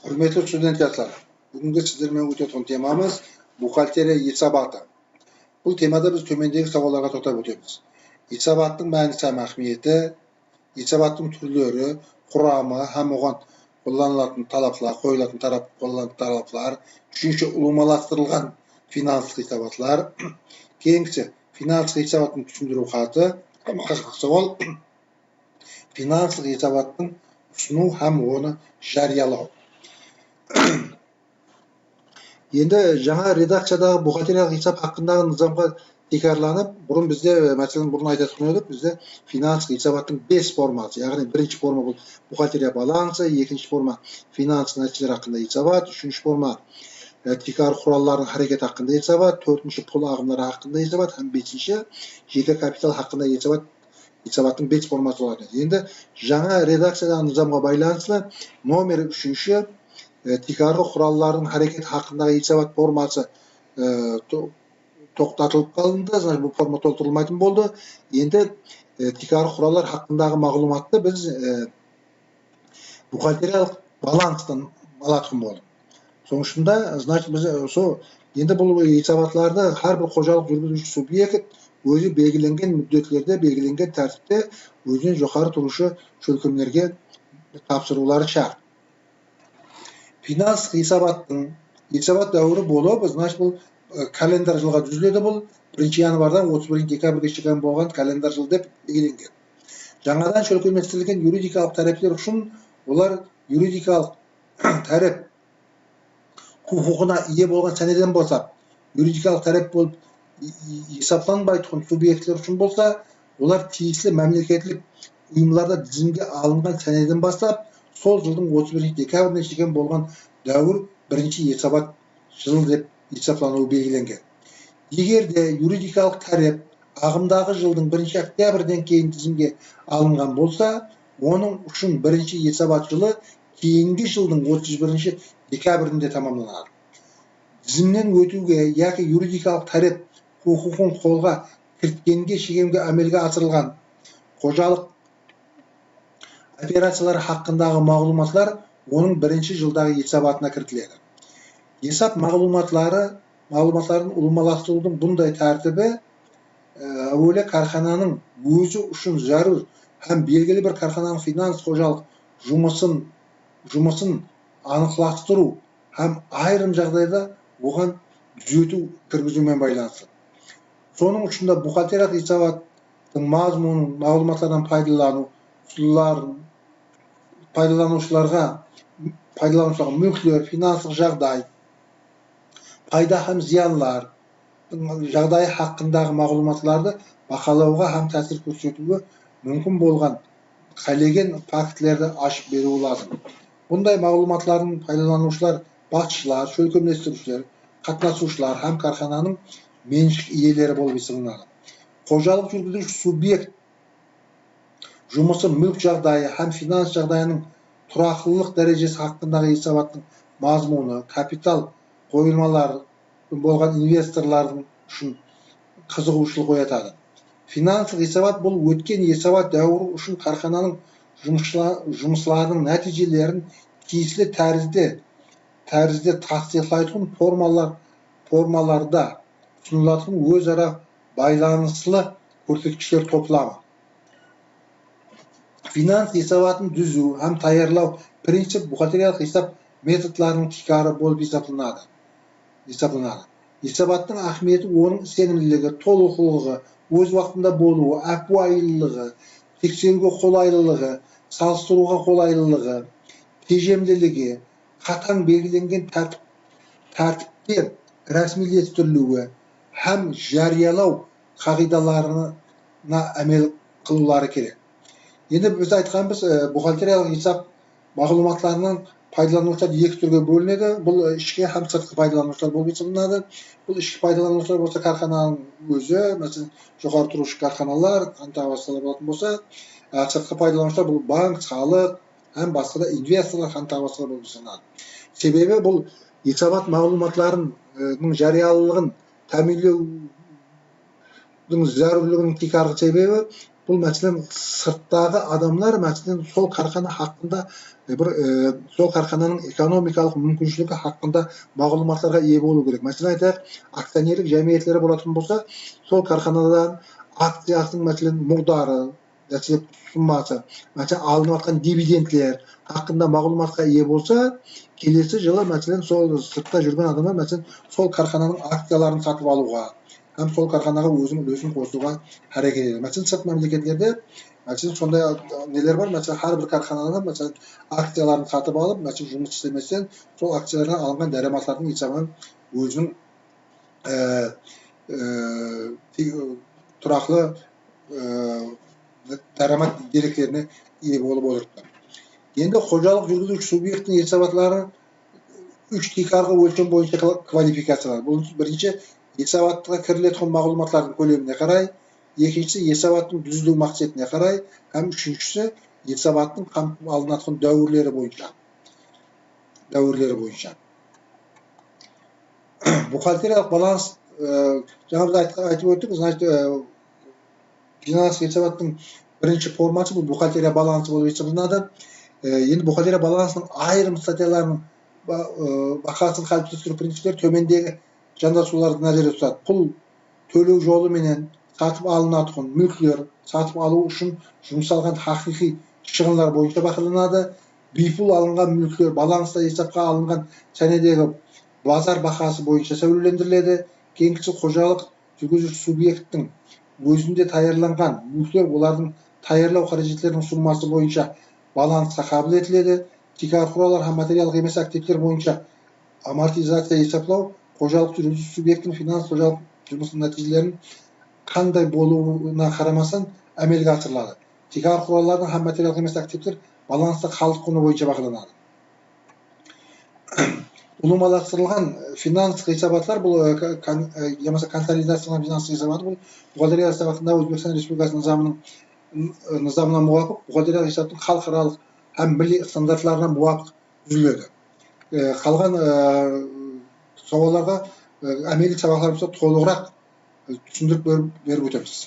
құрметті студенттер бүгінгі сіздермен өтетін темамыз бухгалтерия есабаты бұл темада біз төмендегі сауалдарға тоқтап өтеміз есабаттың мәнісі һәм ахметі есабаттың түрлері құрамы һәм оған қолданылатын талаптар қойылатын тарап талаптар үшінші ұлымаластырылған финанстық есабатлар кейінгісі финанстық есабаттың түсіндіру хаты сауал финансылық есабаттың ұсыну һәм оны жариялау енді жаңа редакциядағы бухгалтериялық есап хақындағы нызамға текарланып бұрын бізде мәселен бұрын айтатын едік бізде финансовый есабаттың бес формасы яғни бірінші форма бұл бухгалтерия балансы екінші форма финанс нәтижелер хақында есабат үшінші форма тикар құралдарының харекеті хақында есабат төртінші пұл ағымдары хақында есабат һәм бесінші жеке капитал хақында есабат есабаттың бес формасы болады енді жаңа редакциядағы нызамға байланысты номер үшінші тикарғы құралдардың харекеті хақындағы есабат формасы тоқтатылып қалынды значит бұл форма толтырылмайтын болды енді тикарғы құралдар хақындағы мағлұматты біз бухгалтериялық баланстан алатын болдық соның ішінде значит біз сол енді бұл есабатларды әрбір қожалық жүргізуші субъект өзі белгіленген мүддетілерде белгіленген тәртіпте өзінен жоғары тұрушы шөлкемдерге тапсырулары шарт. Финанс есабаттың есабат дәуірі болып значит бұл календар жылға түзіледі бұл бірінші январдан отыз бірінші декабрьге шейін болған календар жыл деп белгіленген жаңадан шөлкемдестірілген юридикалық тараптар үшін олар юридикалық тарап құқығына ие болған сәнеден босап юридикалық тарап болып есепталынбайтын субъектілер үшін болса олар тиісті мемлекеттік ұйымдарда тізімге алынған сәнеден бастап сол жылдың отыз бірінші декабріне шейін болған дәуір бірінші есабат жыл деп есепталуы белгіленген. Егер де юридикалық тарап ағымдағы жылдың бірінші октябрьден кейін тізімге алынған болса оның үшін бірінші есабат жылы кейінгі жылдың отыз бірінші декабрінде тамамданады тізімнен өтуге яки юридикалық тарап құқығын қолға кірткенге шегемге әмелге асырылған. Қожалық операциялары хақындағы мағлұматлар оның бірінші жылдағы есабатына кіртіледі. Есап мағлұматлары мағлұматларын ұлымаластырудың бұндай тәртібі әуелі кархананың өзі үшін зарур һәм белгілі бір кархананың финанс қожалық жұмысын жұмысын анықтастыру һәм айрым жағдайда оған түзету кіргізумен байланысты. Соның ішінде бухгалтериялық есабаттың мазмұнын мағлұматтардан пайдалану пайдаланушыларға пайдаланушыларға мүлкілер финансылық жағдай пайда һәм зиянлар жағдайы хақындағы мағлұматларды бақылауға һәм тәсір көрсетуге мүмкін болған қалеген фактілерді ашып беруі лазым. Бұндай мағлұматлардың пайдаланушылар басшылар шөлкемдестірушілер қатынасушылар һәм кархананың меншік иелері болып есептелінеді қожалық жүргізуші субъект жұмысы мүлк жағдайы һәм финанс жағдайының тұрақтылық дәрежесі хақындағы есабаттың мазмұны капитал қойылмалар болған инвесторлардың үшін қызығушылық оятады. Финансылық есабат бұл өткен есабат дәуірі үшін кархананың жұмысларының нәтижелерін тиесілі тәрізде тәрізде тасдиқлайтын формалар формаларда ұсынылатын өзара байланыслы көрсеткіштер топламы финанс есабатын түзу һәм даярлау принцип бухгалтериялық есап методтарының тикары болып есептелінеді есептелінеді есабаттың ахметі оның сенімділігі толықлығы өз уақытында болуы әпуайлылығы тексеруге қолайлылығы салыстыруға қолайлылығы тежемділігі қатаң белгіленген тәртіп тәртіпте рәсмилестірілуі һәм жариялау қағидаларына әмел қылулары керек енді біз айтқанбыз бухгалтериялық есап мағлұматларынан пайдаланушылар екі түрге бөлінеді. Бұл ішкі һәм сыртқы пайдаланушылар болып есептелінеді. Бұл ішкі пайдаланушылар болса кархананың өзі мәселен жоғары тұрушы карханалар басқалар болатын болса сыртқы пайдаланушылар бұл банк салық һәм басқа да инвесторлар тағы басқалар болып саналады себебі бұл есабат мағлұматларының жариялылығын тәмінлеудің зәрулігінің тикарғы себебі бұл мәселен сырттағы адамдар мәселен сол кархана хақында бір e, сол кархананың экономикалық мүмкіншілігі хақында мағлұматтарға ие болу керек. Мәселен айтайық акционерлік жәмиетлері болатын болса сол карханадан акциясының мәселен мұрдары мәселен суммасы мәселен алынып жатқан дивидендлер хақында мағлұматқа ие болса келесі жылы мәселен сол сыртта жүрген адамдар мәселен сол кархананың акцияларын сатып алуға һәм сол карханаға өзінің үлесін қосуға әрекет етеді мәселен сырт мемлекеттерде мәселен сондай нелер бар? Мәселен әрбір карханадан мәселен акцияларын сатып алып мәселен жұмыс істеместен сол акциялардан алынған дәрі есебінен өзінің тұрақты ә, дарамат деректеріне ие болып отырыпты енді қожалық жүргізуші субъекттің есебатлары үш тикарға өлшем бойынша квалификациялар. Бұл бірінші есабаттыға кірілетін мағлұматтардың көлеміне қарай екіншісі есабаттың түзілу қарай һәм үшіншісі есабаттың алынатын дәуірлері бойынша. Дәуірлері бойынша. Бухгалтериялық баланс ә, жаңа айтып өттік значит финанс есебаттың бірінші формасы бұл бухгалтерия балансы болып есептелінеді ә, енді бухгалтерия балансының айрым статьяларының бағасын қалыптастыру принциптері төмендегі жандасуларды назарда тұтады пұл төлеу жолы менен сатып алынатын мүлкілер сатып алу үшін жұмсалған хақиқи шығындар бойынша бақыланады бипул алынған мүліктер баланста есепқа алынған сәнедегі базар бағасы бойынша сәулелендіріледі. Кеңкісі қожалық жүргізуші субъекттің өзінде даярланған мүліктер олардың даярлау қажеттерінің суммасы бойынша балансқа қабыл етіледі. Һәм материалдық емес активтер бойынша амортизация есептеу қожалық жүргізу субъектінің финанс қожалық жұмысының нәтижелерін қандай болуына қарамастан әмелге асырылады. Тикар құралдардың һәм материалдық емес активтер баланста халық құны бойынша бағаланады. Ұлымаластырылған финанс хисабатлар бұл болмаса консолидацияланған финанс хисабаты бұл бухгалтерия сабағында өзбекстан республикасы нызамының нызамына муафиқ бухгалтерия хисаптың халықаралық һәм милли стандартларына муафиқ түзіледі қалған сауалдарға әмелік сабақтарымызда толығырақ түсіндіріп беріп өтеміз